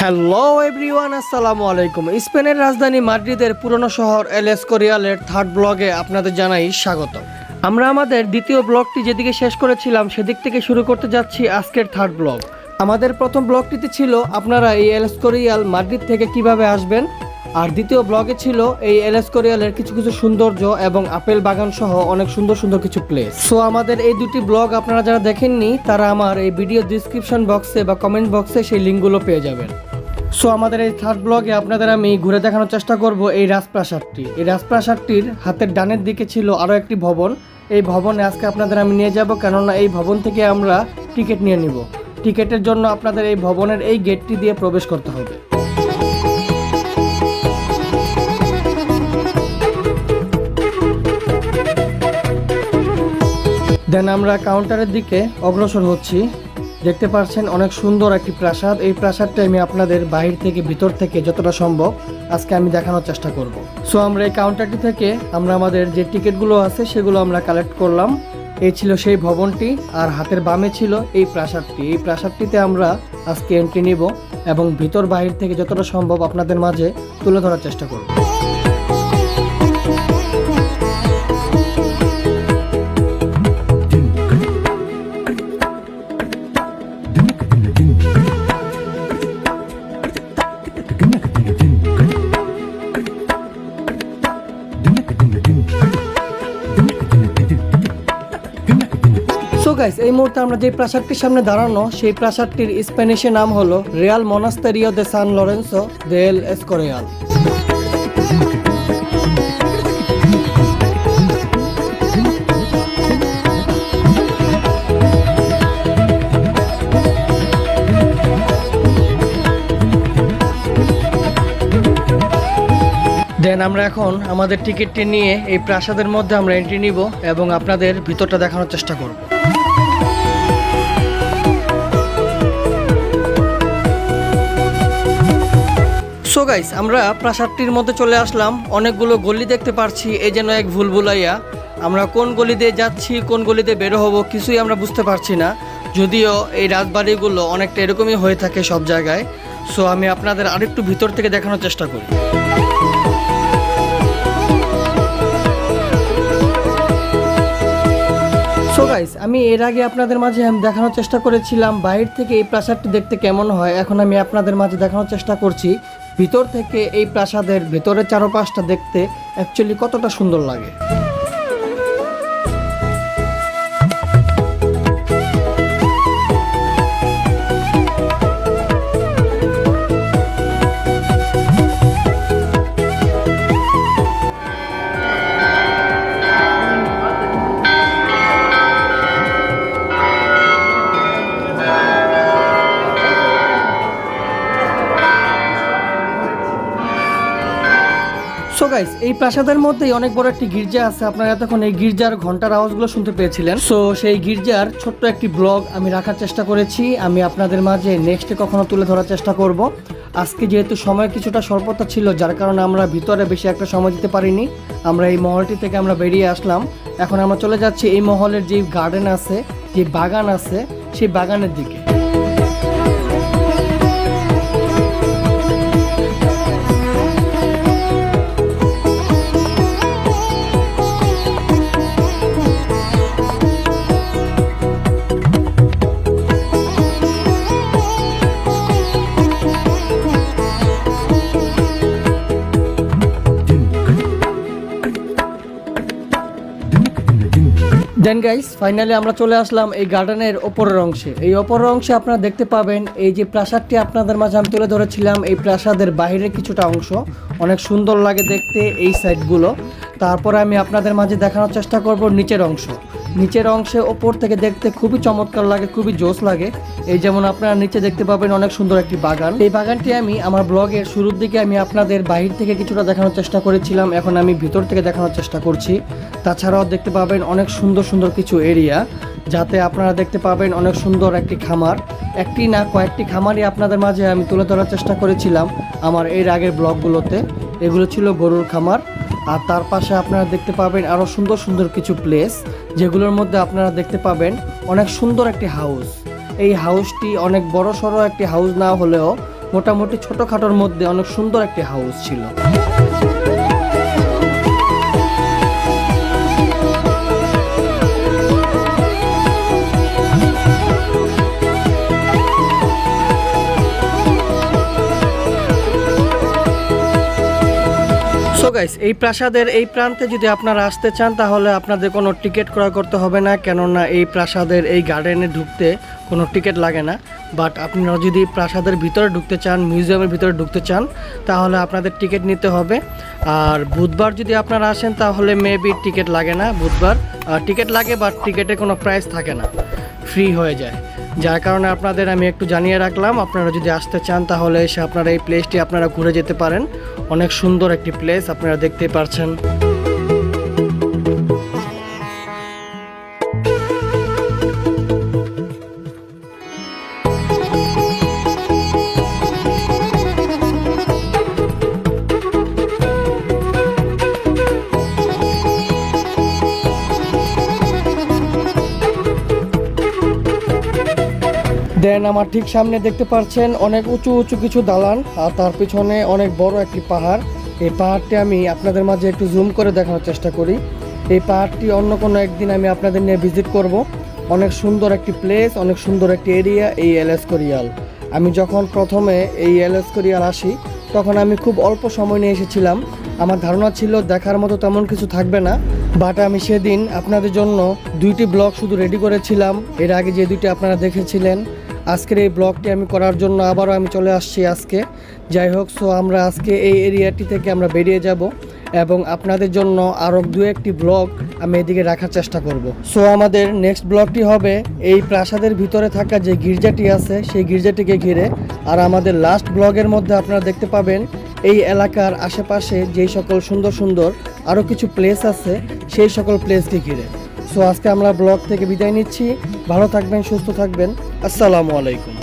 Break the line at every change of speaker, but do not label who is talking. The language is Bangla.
হ্যালো এভরিওয়ান আসসালামু আলাইকুম। স্পেনের রাজধানী মাদ্রিদের পুরনো শহর এলএস কোরিয়ালের থার্ড ব্লগে আপনাদের জানাই স্বাগত আমরা আমাদের দ্বিতীয় ব্লগটি যেদিকে শেষ করেছিলাম, সেদিক থেকে শুরু করতে যাচ্ছি আজকের থার্ড ব্লগ আমাদের প্রথম ব্লগটিতে ছিল আপনারা এই এলএস কোরিয়াল মাদ্রিদ থেকে কীভাবে আসবেন, আর দ্বিতীয় ব্লগে ছিল এই এলএস কোরিয়ালের কিছু কিছু সৌন্দর্য এবং আপেল বাগান সহ অনেক সুন্দর সুন্দর কিছু প্লেস সো আমাদের এই দুটি ব্লগ আপনারা যারা দেখেননি, তারা আমার এই ভিডিও ডিসক্রিপশন বক্সে বা কমেন্ট বক্সে সেই লিঙ্কগুলো পেয়ে যাবেন। সো আমাদের এই থার্ড ব্লগে আপনাদের আমি ঘুরে দেখানোর চেষ্টা করব এই রাজপ্রাসাদটি। এই রাজপ্রাসাদটির হাতের ডানের দিকে ছিল আরও একটি ভবন। এই ভবনে আজকে আপনাদের আমি নিয়ে যাব, কেননা এই ভবন থেকে আমরা টিকিট নিয়ে নিব। টিকিটের জন্য আপনাদের এই ভবনের এই গেটটি দিয়ে প্রবেশ করতে হবে। দেন আমরা কাউন্টারের দিকে অগ্রসর হচ্ছি। দেখতে পাচ্ছেন অনেক সুন্দর একটি প্রাসাদ। এই প্রাসাদটা আমি আপনাদের বাহির থেকে, ভিতর থেকে যতটা সম্ভব আজকে আমি দেখানোর চেষ্টা করব। সো আমরা এই কাউন্টারটি থেকে আমরা আমাদের যে টিকিটগুলো আছে, সেগুলো আমরা কালেক্ট করলাম। এই ছিল সেই ভবনটি আর হাতের বামে ছিল এই প্রাসাদটি। এই প্রাসাদটিতে আমরা আজকে এন্ট্রি নিব এবং ভিতর বাহির থেকে যতটা সম্ভব আপনাদের মাঝে তুলে ধরার চেষ্টা করব। গাইস এই মুহূর্তে আমরা যে প্রাসাদটির সামনে দাঁড়ানো, সেই প্রাসাদটির স্প্যানিশে নাম হলো রিয়াল মনাস্তেরিও দে সান লরেন্সো দেল এসকোরিয়াল। দেন আমরা এখন আমাদের টিকিটটি নিয়ে এই প্রাসাদের মধ্যে আমরা এন্ট্রি নিব এবং আপনাদের ভিতরটা দেখানোর চেষ্টা করব। সো গাইস আমরা প্রাসাদটির মধ্যে চলে আসলাম। অনেকগুলো গলি দেখতে পারছি। এই যেন এক ভুল ভুলাইয়া। আমরা কোন গলি দিয়ে যাচ্ছি, কোন গলি দিয়ে বেরো হব কিছুই আমরা বুঝতে পারছি না। যদিও এই রাজবাড়িগুলো অনেকটা এরকমই হয়ে থাকে সব জায়গায়। সো আমি আপনাদের আরেকটু ভিতর থেকে দেখানোর চেষ্টা করি। সো গাইস আমি এর আগে আপনাদের মাঝে আমি দেখানোর চেষ্টা করেছিলাম। বাইরে থেকে এই প্রাসাদটি দেখতে কেমন হয়। এখন আমি আপনাদের মাঝে দেখানোর চেষ্টা করছি। ভিতর থেকে এই প্রাসাদের ভেতরের চারপাশটা দেখতে অ্যাকচুয়ালি কতটা সুন্দর লাগে। সো গাইস এই প্রাসাদের মধ্যেই অনেক বড় একটি গির্জা আছে। আপনারা এতক্ষণ এই গির্জার ঘণ্টার আওয়াজগুলো শুনতে পেয়েছিলেন। সো সেই গির্জার ছোট্ট একটি ব্লগ আমি রাখার চেষ্টা করেছি। আমি আপনাদের মাঝে নেক্সটে কখনো তুলে ধরার চেষ্টা করব। আজকে যেহেতু সময় কিছুটা স্বল্পতা ছিল, যার কারণে আমরা ভিতরে বেশি একটা সময় দিতে পারিনি। আমরা এই মহলটি থেকে আমরা বেরিয়ে আসলাম। এখন আমরা চলে যাচ্ছি এই মহলের যে গার্ডেন আছে, যে বাগান আছে, সেই বাগানের দিকে। দেন গাইস ফাইনালি আমরা চলে আসলাম এই গার্ডেনের ওপরের অংশে। এই অপরের অংশে আপনারা দেখতে পাবেন এই যে প্রাসাদটি আপনাদের মাঝে আমি তুলে ধরেছিলাম, এই প্রাসাদের বাইরের কিছুটা অংশ। অনেক সুন্দর লাগে দেখতে এই সাইডগুলো তারপরে আমি আপনাদের মাঝে দেখানোর চেষ্টা করব নিচের অংশ। নিচের অংশে ওপর থেকে দেখতে খুবই চমৎকার লাগে, খুবই জোস লাগে। এই যেমন আপনারা নিচে দেখতে পাবেন অনেক সুন্দর একটি বাগান। এই বাগানটি আমি আমার ব্লগের শুরুর দিকে আমি আপনাদের বাহির থেকে কিছুটা দেখানোর চেষ্টা করেছিলাম, এখন আমি ভিতর থেকে দেখানোর চেষ্টা করছি। তাছাড়াও দেখতে পাবেন অনেক সুন্দর সুন্দর কিছু এরিয়া, যাতে আপনারা দেখতে পাবেন অনেক সুন্দর একটি খামার। একটি না কয়েকটি খামারই আপনাদের মাঝে আমি তুলে ধরার চেষ্টা করেছিলাম আমার এর আগের ব্লগগুলোতে। এগুলো ছিল গরুর খামার। আর তার পাশে আপনারা দেখতে পাবেন আরও সুন্দর সুন্দর কিছু প্লেস যেগুলোর মধ্যে আপনারা দেখতে পাবেন অনেক সুন্দর একটি হাউস এই হাউসটি অনেক বড় সড়ো একটি হাউস না হলেও মোটামুটি ছোটোখাটোর মধ্যে অনেক সুন্দর একটি হাউস ছিল। সো গাইস এই প্রাসাদের এই প্রান্তে যদি আপনারা আসতে চান, তাহলে আপনাদের কোনো টিকিট ক্রয় করতে হবে না, কেননা এই প্রাসাদের এই গার্ডেনে ঢুকতে কোনো টিকিট লাগে না। বাট আপনারা যদি প্রাসাদের ভিতরে ঢুকতে চান, মিউজিয়ামের ভিতরে ঢুকতে চান, তাহলে আপনাদের টিকিট নিতে হবে। আর বুধবার যদি আপনারা আসেন, তাহলে মেবি টিকিট লাগে না বুধবার। টিকিট লাগে বাট টিকিটের কোনো প্রাইস থাকে না। ফ্রি হয়ে যায়। যার কারণে আপনাদের আমি একটু জানিয়ে রাখলাম, আপনারা যদি আসতে চান তাহলে এসে আপনারা এই প্লেসটি আপনারা ঘুরে যেতে পারেন। অনেক সুন্দর একটি প্লেস আপনারা দেখতে পারছেন। দেন আমার ঠিক সামনে দেখতে পাচ্ছেন অনেক উঁচু উঁচু কিছু দালান, আর তার পিছনে অনেক বড় একটি পাহাড়। এই পাহাড়টি আমি আপনাদের মাঝে একটু জুম করে দেখানোর চেষ্টা করি। এই পাহাড়টি অন্য কোনো একদিন আমি আপনাদের নিয়ে ভিজিট করব। অনেক সুন্দর একটি প্লেস অনেক সুন্দর একটি এরিয়া এই এলএস কোরিয়াল। আমি যখন প্রথমে এই এলএস কোরিয়াল আসি, তখন আমি খুব অল্প সময় নিয়ে এসেছিলাম। আমার ধারণা ছিল দেখার মতো তেমন কিছু থাকবে না বাট আমি সেদিন আপনাদের জন্য দুইটি ব্লগ শুধু রেডি করেছিলাম। এর আগে যে দুইটি আপনারা দেখেছিলেন আজকের এই ব্লগটি আমি করার জন্য আবারও আমি চলে আসছি আজকে। যাই হোক সো আমরা আজকে এই এরিয়াটি থেকে আমরা বেরিয়ে যাব এবং আপনাদের জন্য আরও দু একটি ব্লগ আমি এদিকে রাখার চেষ্টা করব। সো আমাদের নেক্সট ব্লগটি হবে এই প্রাসাদের ভিতরে থাকা যে গির্জাটি আছে, সেই গির্জাটিকে ঘিরে। আর আমাদের লাস্ট ব্লগের মধ্যে আপনারা দেখতে পাবেন এই এলাকার আশেপাশে যেই সকল সুন্দর সুন্দর আরও কিছু প্লেস আছে, সেই সকল প্লেসকে ঘিরে। সো আজকে আমরা ব্লগ থেকে বিদায় নিচ্ছি। ভালো থাকবেন সুস্থ থাকবেন। আসসালামু আলাইকুম।